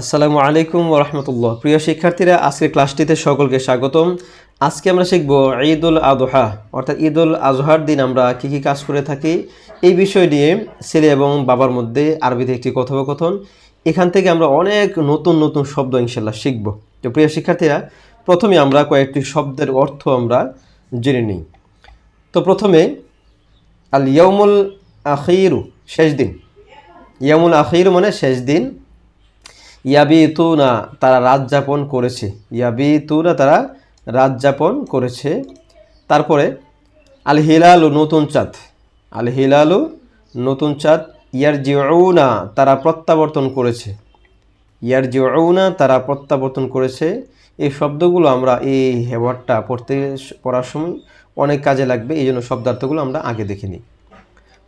আসসালামু আলাইকুম ওরহমতুল্লাহ প্রিয় শিক্ষার্থীরা আজকের ক্লাসটিতে সকলকে স্বাগতম। আজকে আমরা শিখব ঈদ উল আদহা অর্থাৎ ঈদ উল আজহার দিন আমরা কী কী কাজ করে থাকি। এই বিষয় নিয়ে ছেলে এবং বাবার মধ্যে আরবিতে একটি কথোপকথন। এখান থেকে আমরা অনেক নতুন নতুন শব্দ ইনশাল্লাহ শিখব। তো প্রিয় শিক্ষার্থীরা, প্রথমে আমরা কয়েকটি শব্দের অর্থ আমরা জেনে নিই। তো প্রথমে, আল ইয়মুল আখিরু, শেষ দিন। ইয়ামুল আখিরু মানে শেষ দিন। ইয়াবিতুনা, তারা রাত যাপন করেছে। ইয়াবিতুনা, তারা রাত যাপন করেছে। তারপরে আল হিলালু নতুন চাঁদ। আল হিলালু নতুন চাঁদ ইয়ার জিউনা তারা প্রত্যাবর্তন করেছে। ইয়ার জিউনা তারা প্রত্যাবর্তন করেছে। এই শব্দগুলো আমরা এই হেওয়ারটা পড়তে, পড়ার সময় অনেক কাজে লাগবে, এই জন্য শব্দার্থগুলো আমরা আগে দেখে নিই।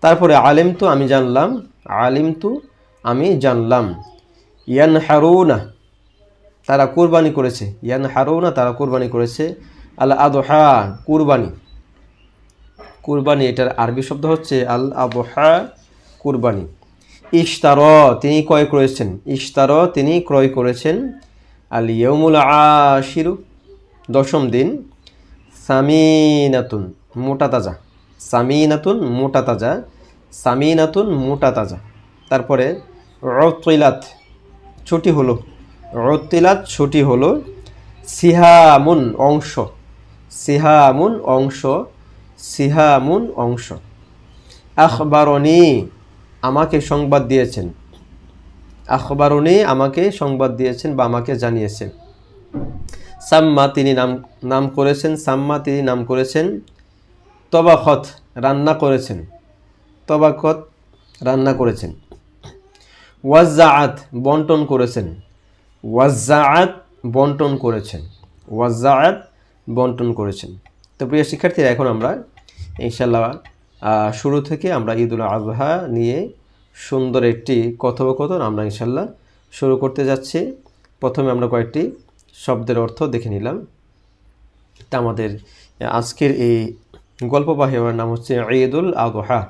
তারপরে আলিম তো আমি জানলাম আলিম তো আমি জানলাম। ইয়ান হারুনা তারা কোরবানি করেছে। ইয়ান হারুনা তারা কোরবানি করেছে। আল আদহা কুরবানি। কুরবানি, এটার আরবি শব্দ হচ্ছে আল আবহা কুরবানি। ইশতার, তিনি ক্রয় করেছেন। ইশতার, তিনি ক্রয় করেছেন। আল ইয়মুল আশিরু, দশম দিন। সামিনাতুন, মোটা তাজা। সামিনাতুন, মোটা তাজা। সামিনাতুন, মোটা তাজা। তারপরে রতইলাত ছুটি হলো। রতিলাত ছুটি হলো সিহামুন অংশ। সিহামুন অংশ সিহামুন অংশ। আখবারণী আমাকে সংবাদ দিয়েছেন। আখবারণী আমাকে সংবাদ দিয়েছেন বা আমাকে জানিয়েছেন। সাম্মা তিনি নাম নাম করেছেন, সাম্মা তিনি নাম করেছেন। তবাখত রান্না করেছেন। তবাখত রান্না করেছেন। ওয়াজ্জাআত বন্টন করেছেন। ওয়াজ্জাআত বন্টন করেছেন। ওয়াজ্জাআত বন্টন করেছেন। তো প্রিয় শিক্ষার্থীরা, এখন আমরা ইনশাল্লাহ শুরু থেকে আমরা ঈদ উল আজহা নিয়ে সুন্দর একটি কথোপকথন আমরা ইনশাল্লাহ শুরু করতে যাচ্ছি। প্রথমে আমরা কয়েকটি শব্দের অর্থ দেখে নিলাম। তা আমাদের আজকের এই গল্প বা হেওয়ার নাম হচ্ছে ঈদুল আজহা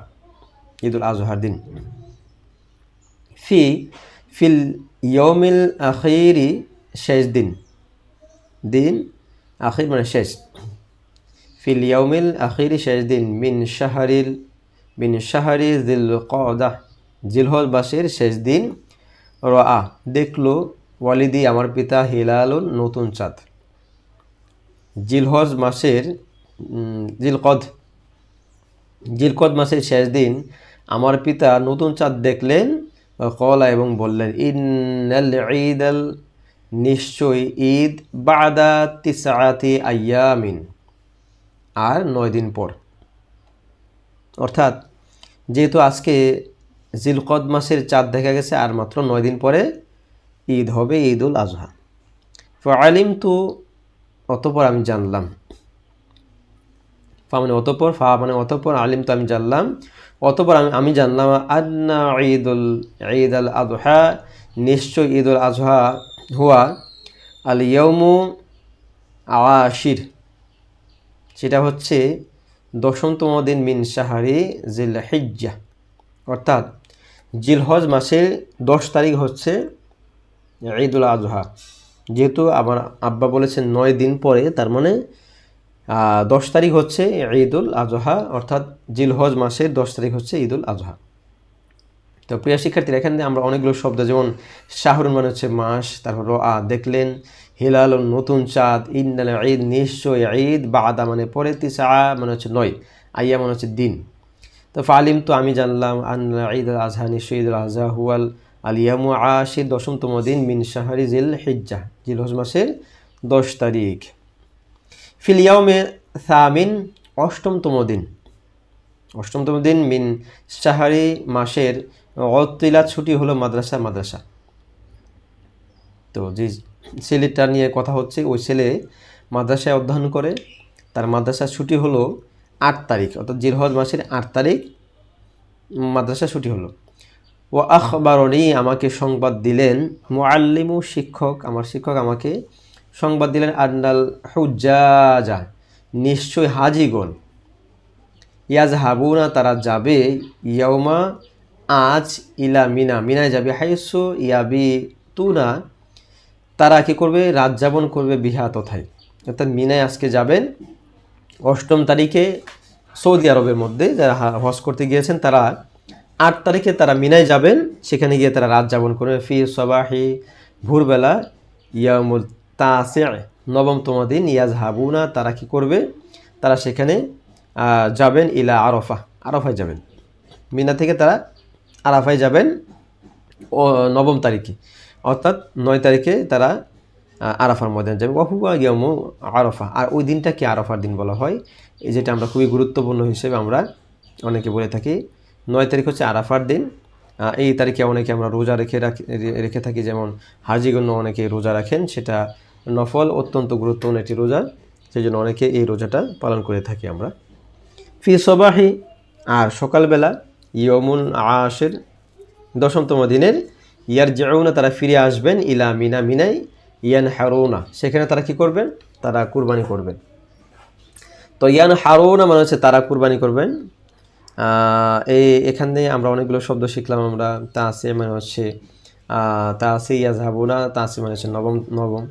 ঈদুল আজহার দিন। ফি ফিল ইয়মিল আখিরি শেষ দিন। দিন, আখির মানে শেষ। ফিল ইয়মিল আখিরি শেষ দিন, মিন শাহরিল, মিন শাহরি জিল কদা জিলহজ বাসের শেষ দিন। রা দেখল, ওয়ালিদি, আমার পিতা হিলালুন, নতুন চাঁদ। জিলহজ মাসের জিলকদ। জিলকদ মাসের শেষ দিন, আমার পিতা নতুন চাঁদ দেখলেন কলা এবং বললেন, ইন্নাল ঈদ আল নিশ্চয়ই ঈদ বাদা তিসাআতি আয়ামিন। আর নয় দিন পর। অর্থাৎ যেহেতু আজকে জিলকদ মাসের চাঁদ দেখা গেছে, আর মাত্র নয় দিন পরে ঈদ হবে ঈদ উল আজহা। আলিম তো অতপর আমি জানলাম ফা মানে অতপর, ফা মানে অতপর, আলিম তো আমি জানলাম। অতপর আমি আমি জানলাম, আন্না ঈদুল ঈদ আল আজহা নিশ্চয় ঈদ উল আজহা হুয়া আল ইয়মু আশির। সেটা হচ্ছে দশমতম দিন মিন সাহারি জিল হিজ্জা অর্থাৎ জিলহজ মাসের দশ তারিখ হচ্ছে ঈদুল আজহা। যেহেতু আমার আব্বা বলেছেন নয় দিন পরে, তার মানে দশ তারিখ হচ্ছে ঈদুল আজহা, অর্থাৎ জিলহজ মাসের দশ তারিখ হচ্ছে ঈদুল আজহা। তো প্রিয় শিক্ষার্থীরা, এখানে আমরা অনেকগুলো শব্দ, যেমন শাহরুন মানে হচ্ছে মাস, তারপর আ দেখলেন, হিলাল, নতুন চাঁদ ইন্দাল ঈদ, নিশ্চয় ঈদ বা আদা মানে পরে, তিসা মানে হচ্ছে নয়, আইয়া মানে হচ্ছে দিন। তো ফালিম তো আমি জানলাম আন্না ঈদ আল আজহা, নিশ্চয় ঈদ আল আজহা হুয়াল আলিয়ামু আশির দশমতম দিন মিন শাহরি জিল হিজ্জা জিলহজ মাসের দশ তারিখ। ফিলিয়াউমে সামিন, অষ্টমতম দিন। অষ্টমতম দিন মিন সাহারি মাসের অতিলা ছুটি হলো মাদ্রাসা মাদ্রাসা। তো যে ছেলেটা নিয়ে কথা হচ্ছে, ওই ছেলে মাদ্রাসায় অধ্যয়ন করে। তার মাদ্রাসার ছুটি হলো আট তারিখ, অর্থাৎ জিরহজ মাসের আট তারিখ মাদ্রাসা ছুটি হলো। ও আখবরণী আমাকে সংবাদ দিলেন। মুআল্লিমু শিক্ষক, আমার শিক্ষক আমাকে সংবাদ দিলেন আন্নাল হুজ্জাজা, নিশ্চয় হাজিগণ। ইয়াজ হাবুনা তারা যাবে ইয়মা আজ ইলা মিনা, মিনায় যাবে হাইসু ইয়াবি তুনা তারা কি করবে? রাত যাপন করবে বিহা তথায় অর্থাৎ মিনায় আজকে যাবেন। অষ্টম তারিখে সৌদি আরবের মধ্যে যারা হজ করতে গিয়েছেন, তারা আট তারিখে তারা মিনায় যাবেন। সেখানে গিয়ে তারা রাত যাপন করবে। ফি সবাহি, ভোরবেলা ইয়ামুল তাসে নবমতম দিন ইয়াজ হাবুনা তারা কি করবে? তারা সেখানে যাবেন ইলা আরফা, আরফায় যাবেন। মিনা থেকে তারা আরাফায় যাবেন, ও, নবম তারিখে। অর্থাৎ নয় তারিখে তারা আরাফার ময়দানে যাবে ওহুয়া ইয়ামু আরফা। আর ওই দিনটাকে আরফার দিন বলা হয়? এই যেটা আমরা খুবই গুরুত্বপূর্ণ হিসেবে আমরা অনেকে বলে থাকি। নয় তারিখ হচ্ছে আরাফার দিন। এই তারিখে অনেকে আমরা রোজা রাখি রেখে থাকি। যেমন হাজিগণ্য অনেকে রোজা রাখেন, সেটা নফল অত্যন্ত গুরুত্বপূর্ণ একটি রোজা সেই জন্য অনেকে এই রোজাটা পালন করে থাকি আমরা। ফি সবাহি, আর সকালবেলা ইয়মুল আশের, দশমতম দিনের ইয়ার জাউনা তারা ফিরে আসবেন ইলা মিনা মিনাই ইয়ান হারোনা সেখানে তারা কি করবেন? তারা কুরবানি করবেন। তো ইয়ান হারোনা মানে হচ্ছে তারা কুরবানি করবেন। এই এখানে আমরা অনেকগুলো শব্দ শিখলাম আমরা। তা আছে মানে হচ্ছে তা আছে ইয়াজ হাবুনা তা আছে মানে হচ্ছে নবম নবম।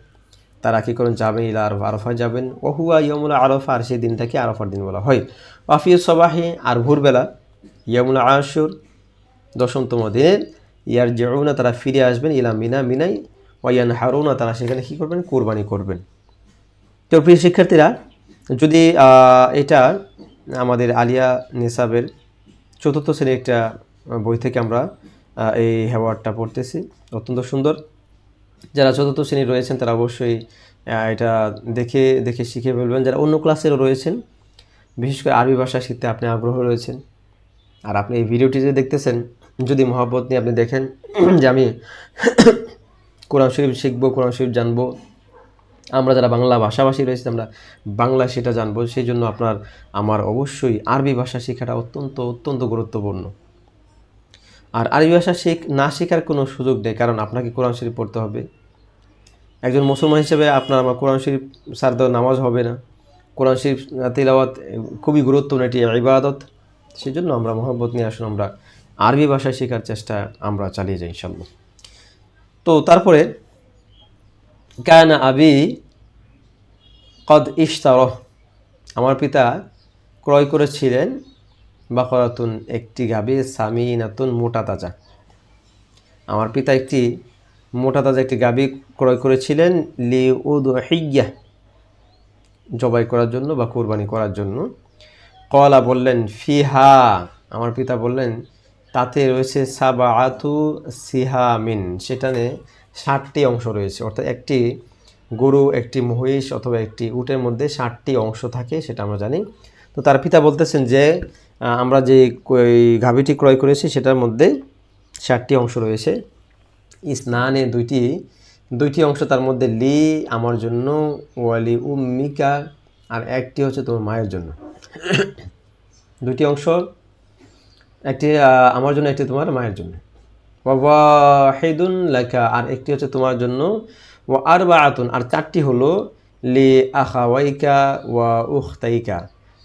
তারা কী করেন? যাবেন ইলা আরফা আরফায় যাবেন। ওহুয়া ইয়মুল আরফা, আর সেই দিনটাকে আরফার দিন বলা হয়। ওয়াফির সবাহি, আর ভোরবেলা ইয়মুল আশুর, দশমতম দিনের ইয়ার জেউনা তারা ফিরে আসবেন ইলা মিনা মিনাই ওয়াইয়ান হারুনা তারা সেখানে কী করবেন? কোরবানি করবেন। তো প্রিয় শিক্ষার্থীরা, যদি এটা আমাদের আলিয়া নিসাবের চতুর্থ শ্রেণির একটা বই থেকে আমরা এই অ্যাওয়ার্ডটা পড়তেছি। অত্যন্ত সুন্দর। যারা চতুর্থ শ্রেণি রয়েছেন, তারা অবশ্যই এটা দেখে দেখে শিখে ফেলবেন। যারা অন্য ক্লাসেরও রয়েছেন, বিশেষ করে আরবি ভাষা শিখতে আপনি আগ্রহ রয়েছেন, আর আপনি এই ভিডিওটি যে দেখতেছেন, যদি মহাব্বত নিয়ে আপনি দেখেন যে আমি কোরআন শরীফ শিখব, কোরআন শরীফ জানব, আমরা যারা বাংলা ভাষাভাষী রয়েছে, আমরা বাংলা সেটা জানব, সেই জন্য আপনার, আমার অবশ্যই আরবি ভাষা শেখাটা অত্যন্ত অত্যন্ত গুরুত্বপূর্ণ। আর আরবি ভাষা শেখ, না শেখার কোনো সুযোগ নেই, কারণ আপনাকে কোরআন শরীফ পড়তে হবে। একজন মুসলমান হিসেবে আপনার আমার কোরআন শরীফ সার দেওয়া নামাজ হবে না। কোরআন শরীফ তিলাওয়াত খুবই গুরুত্বপূর্ণ এটি ইবাদত। সেই জন্য আমরা মোহাম্মত নিয়ে আসুন, আমরা আরবি ভাষায় শেখার চেষ্টা আমরা চালিয়ে যাই ইনশাল্লাহ তো তারপরে কায়না আবি কদ ইশতার আমার পিতা ক্রয় করেছিলেন বাকরাতুন, একটি গাবি সামিনাতুন মোটা তাজা। আমার পিতা একটি মোটা তাজা একটি গাবি ক্রয় করেছিলেন লি উদ হিয়া জবাই করার জন্য বা কোরবানি করার জন্য। কলা বললেন, ফিহা। আমার পিতা বললেন, তাতে রয়েছে সাবা আতু সিহামিন সেখানে ষাটটি অংশ রয়েছে। অর্থাৎ একটি গরু, একটি মহিষ অথবা একটি উটের মধ্যে ষাটটি অংশ থাকে, সেটা আমরা জানি। তো তার পিতা বলতেছেন যে আমরা যে গাভীটি ক্রয় করেছি, সেটার মধ্যে ষাটটি অংশ রয়েছে। স্নানে দুইটি দুইটি অংশ তার মধ্যে লি আমার জন্য, ওয়ালি উম্মিকা, আর একটি হচ্ছে তোমার মায়ের জন্য। দুইটি অংশ, একটি আমার জন্য, একটি তোমার মায়ের জন্য। ওয়াহিদুন লেখা আর একটি হচ্ছে তোমার জন্য ও আর বা আতুন আর চারটি হলো লি আখাওয়াইকা ওয়া উখতাইকা,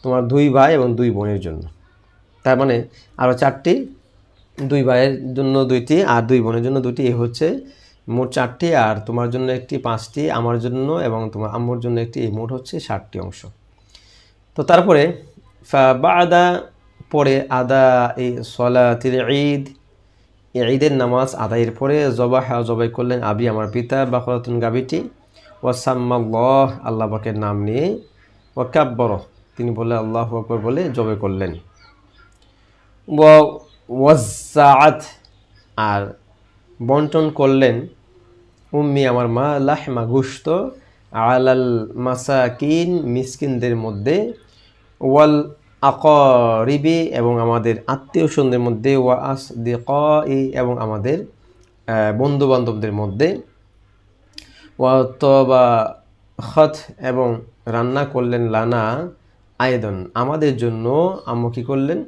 তোমার দুই ভাই এবং দুই বোনের জন্য। তার মানে আরও চারটি, দুই ভাইয়ের জন্য দুইটি আর দুই বোনের জন্য দুইটি এ হচ্ছে মোট চারটি আর তোমার জন্য একটি পাঁচটি, আমার জন্য এবং তোমার আম্মুর জন্য একটি। এই মোট হচ্ছে ষাটটি অংশ। তো তারপরে বা আদা পরে আদা এই সলাতিল ঈদ। ঈদের নামাজ আদায়ের পরে জবা জবাহ, জবাই করলেন, আবি আমার পিতা, বাকরাতুন গাবিটি। ওয়াসাম্মাল্লাহ, আল্লাহ পাকের নাম নিয়ে ওয়াকাব্বর তিনি বলে আল্লাহ আকবর বলে জবাই করলেন। ওয়াজাত আর বন্টন করলেন, উম্মি, আমার মা লাহমা গুস্ত আলাল মাসাকিন, মিসকিনদের মধ্যে, ওয়াল আকরিবি এবং আমাদের আত্মীয় স্বজনদের মধ্যে, ওয়া আস এবং আমাদের বন্ধু বান্ধবদের মধ্যে, ওয়া তবা খত এবং রান্না করলেন লানা আয়দন। আমাদের জন্য আম্মু কী করলেন?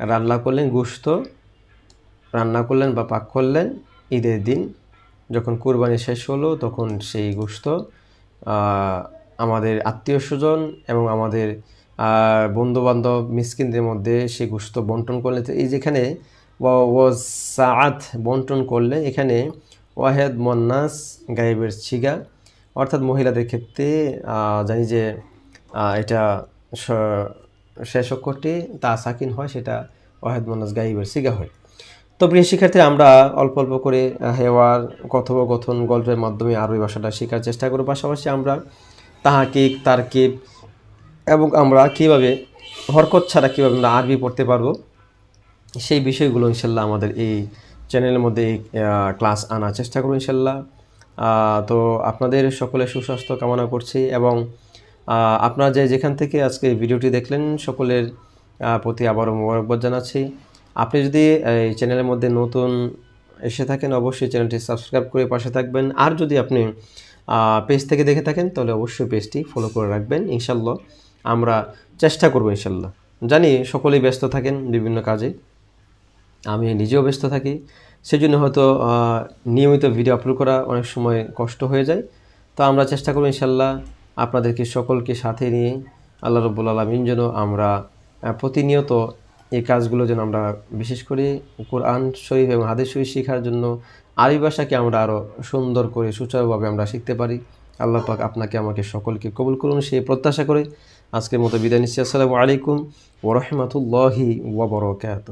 রান্না করলেন গোস্ত রান্না করলেন বা পাক করলেন ঈদের দিন। যখন কুরবানি শেষ হলো, তখন সেই গোস্ত আমাদের আত্মীয় স্বজন এবং আমাদের বন্ধু বান্ধব মিসকিনদের মধ্যে সেই গোস্ত বন্টন করলেন। এই যেখানে সাআত বন্টন করলে এখানে ওয়াহেদ মন্নাস গায়েবের ছিগা, অর্থাৎ মহিলাদের ক্ষেত্রে জানি যে এটা শেষ অক্ষরটি তা সাকিন হয়, সেটা ওয়াহেদ মন্নাস গাইবের সিগা হয়। তো প্রিয় শিক্ষার্থী, আমরা অল্প অল্প করে হেওয়ার কথোপকথন, গল্পের মাধ্যমে আরবি ভাষাটা শেখার চেষ্টা করব। পাশাপাশি আমরা তাহাকিক, তারকিব এবং আমরা কীভাবে হরকত ছাড়া কীভাবে আমরা আরবি পড়তে পারব, সেই বিষয়গুলো ইনশাল্লাহ আমাদের এই চ্যানেলের মধ্যে ক্লাস আনার চেষ্টা করব ইনশাল্লাহ। তো আপনাদের সকলে সুস্বাস্থ্য কামনা করছি এবং আপনারা যে যেখান থেকে আজকে এই ভিডিওটি দেখলেন, সকলের প্রতি আবারও মোবারকবাদ জানাচ্ছি। আপনি যদি এই চ্যানেলের মধ্যে নতুন এসে থাকেন, অবশ্যই চ্যানেলটি সাবস্ক্রাইব করে পাশে থাকবেন। আর যদি আপনি পেজ থেকে দেখে থাকেন, তাহলে অবশ্যই পেজটি ফলো করে রাখবেন ইনশাল্লাহ আমরা চেষ্টা করব ইনশাল্লাহ জানি সকলেই ব্যস্ত থাকেন বিভিন্ন কাজে। আমি নিজেও ব্যস্ত থাকি। সেজন্য হয়তো নিয়মিত ভিডিও আপলোড করা অনেক সময় কষ্ট হয়ে যায়। তো আমরা চেষ্টা করব ইনশাল্লাহ আপনাদেরকে সকলকে সাথে নিয়ে আল্লাহ রব্বুল আলমিন যেন আমরা প্রতিনিয়ত এই কাজগুলো যেন আমরা বিশেষ করে কোরআন শরীফ এবং হাদিস শরীফ শেখার জন্য আরবি ভাষাকে আমরা আরও সুন্দর করে, সুচারুভাবে আমরা শিখতে পারি। আল্লাহ পাক আপনাকে, আমাকে সকলকে কবুল করুন সেই প্রত্যাশা করে আজকের মতো বিদায় নিচ্ছি। আসসালামু আলাইকুম ওরহমতুল্লাহি ওবরকাত